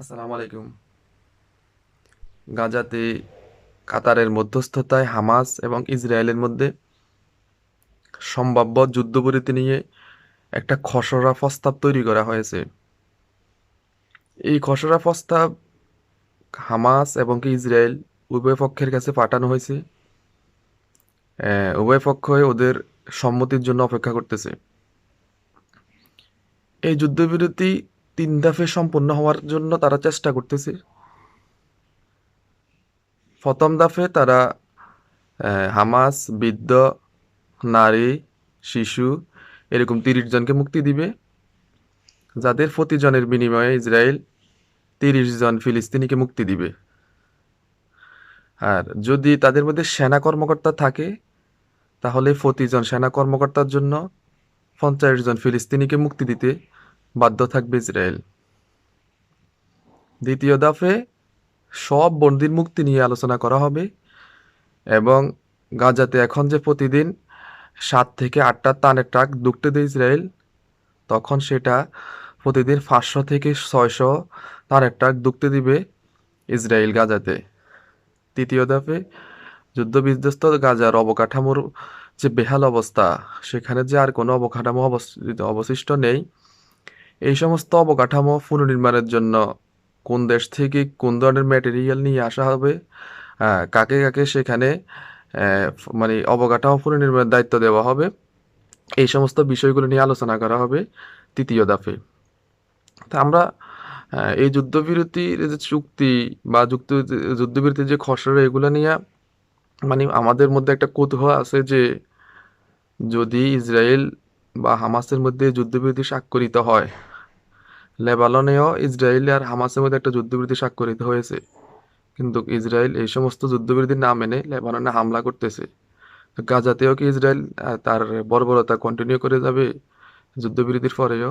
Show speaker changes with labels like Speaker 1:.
Speaker 1: আসসালামু আলাইকুম। গাজাতে, কাতারের মধ্যস্থতায় হামাস এবং ইসরায়েলের মধ্যে সম্ভাব্য যুদ্ধবিরতি নিয়ে একটা খসড়া প্রস্তাব তৈরি করা হয়েছে। এই খসড়া প্রস্তাব হামাস এবং কি ইসরায়েল উভয় পক্ষের কাছে পাঠানো হয়েছে। উভয় পক্ষই ওদের সম্মতির জন্য অপেক্ষা করতেছে। এই যুদ্ধবিরতি তিন দফে সম্পূর্ণ হওয়ার জন্য তারা চেষ্টা করতেছে। প্রথম দফে তারা হামাস, বৃদ্ধ, নারী, শিশু এরকম তিরিশ জনকে মুক্তি দিবে। যাদের প্রতিজনের বিনিময়ে ইসরায়েল তিরিশ জন ফিলিস্তিনিকে মুক্তি দিবে। আর যদি তাদের মধ্যে সেনা কর্মকর্তা থাকে, তাহলে প্রতিজন সেনা কর্মকর্তার জন্য পঞ্চাশ জন ফিলিস্তিনিকে মুক্তি দিতে বাধ্য থাকবে ইসরায়েল। দ্বিতীয় দফে সব বন্দির মুক্তি নিয়ে আলোচনা করা হবে এবং গাজাতে এখন যে প্রতিদিন সাত থেকে আটটা টানের ট্রাক ঢুকতে দেয় ইসরায়েল, তখন সেটা প্রতিদিন পাঁচশো থেকে ছয়শো টানের ট্রাক ঢুকতে দিবে ইসরায়েল গাজাতে। তৃতীয় দফে যুদ্ধ বিধ্বস্ত গাজার অবকাঠামোর যে বেহাল অবস্থা, সেখানে যে আর কোনো অবকাঠামো অবস্থিত অবশিষ্ট নেই। এই সমস্ত অবকাঠামো পুনর্নির্মাণের জন্য কোন দেশ থেকে কোন ধরনের ম্যাটেরিয়াল নিয়ে আসা হবে? আহ, কাকে কাকে সেখানে মানে অবকাঠামো পুনর্নির্মাণের দায়িত্ব দেওয়া হবে? এই সমস্ত বিষয়গুলো নিয়ে আলোচনা করা হবে তৃতীয় দফে। তা আমরা এই যুদ্ধবিরতির যে চুক্তি বা যুক্ত যুদ্ধবিরতির যে খসড়া এগুলো নিয়ে মানে আমাদের মধ্যে একটা কৌতূহল আছে যে যদি ইসরায়েল বা হামাসের মধ্যে যুদ্ধবিরতি স্বাক্ষরিত হয়। লেবাননেও ইসরায়েল আর হামাসের মধ্যে একটা যুদ্ধবিরতি স্বাক্ষরিত হয়েছে। কিন্তু ইসরায়েল এই সমস্ত যুদ্ধবিরতি না মেনে লেবাননে হামলা করতেছে। গাজাতেও কি ইসরায়েল তার বর্বরতা কন্টিনিউ করে যাবে যুদ্ধবিরতির পরেও?